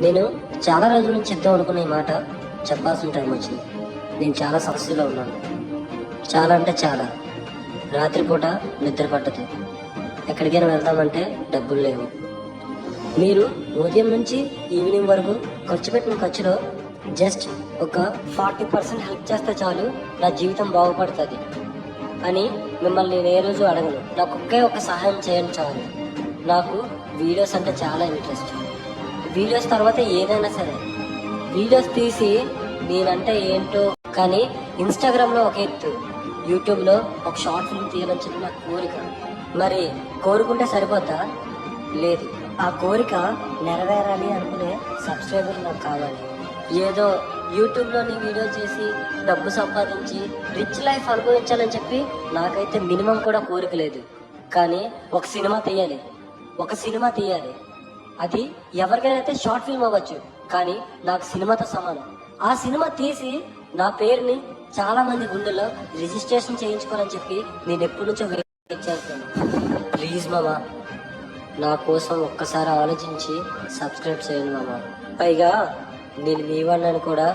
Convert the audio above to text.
నేను చాలా రోజుల నుంచి ఇద్దాం అనుకున్న ఈ మాట చెప్పాల్సిన టైం వచ్చింది. నేను చాలా సమస్యలో ఉన్నాను. చాలా అంటే చాలా. రాత్రిపూట నిద్ర పట్టదు. ఎక్కడికైనా వెళ్దామంటే డబ్బులు లేవు. మీరు ఉదయం నుంచి ఈవినింగ్ వరకు ఖర్చు పెట్టిన ఖర్చులో జస్ట్ ఒక ఫార్టీ పర్సెంట్ హెల్ప్ చేస్తే చాలు నా జీవితం బాగుపడుతుంది. అని మిమ్మల్ని నేను ఏ రోజు అడగను. నాకు ఒకే ఒక సహాయం చేయండి చాలు. నాకు వీడియోస్ అంటే చాలా ఇంట్రెస్ట్. వీడియోస్ తర్వాత ఏదైనా సరే. వీడియోస్ తీసి నేనంటే ఏంటో కానీ ఇన్స్టాగ్రామ్లో ఒక ఎత్తు యూట్యూబ్లో ఒక షార్ట్ ఫిల్మ్ తీయాలని చెప్పి నా కోరిక. మరి కోరుకుంటే సరిపోతా లేదు. ఆ కోరిక నెరవేరాలి అనుకునే సబ్స్క్రైబర్ నాకు కావాలి. ఏదో యూట్యూబ్లోని వీడియో చేసి డబ్బు సంపాదించి రిచ్ లైఫ్ అనుభవించాలని చెప్పి నాకైతే మినిమం కూడా కోరిక లేదు. కానీ ఒక సినిమా తీయాలి. ఒక సినిమా తీయాలి. అది ఎవరికైనా అయితే షార్ట్ ఫిల్మ్ అవ్వచ్చు కానీ నాకు సినిమాతో సమానం. ఆ సినిమా తీసి నా పేరుని చాలా మంది గుండెల్లో రిజిస్ట్రేషన్ చేయించుకోవాలని చెప్పి నేను ఎప్పటి నుంచో వెయిట్ చేస్తాను ప్లీజ్ మామా నా కోసం ఒక్కసారి ఆలోచించి సబ్స్క్రైబ్ చేయండి మామ. పైగా నేను మీ వాడిని కూడా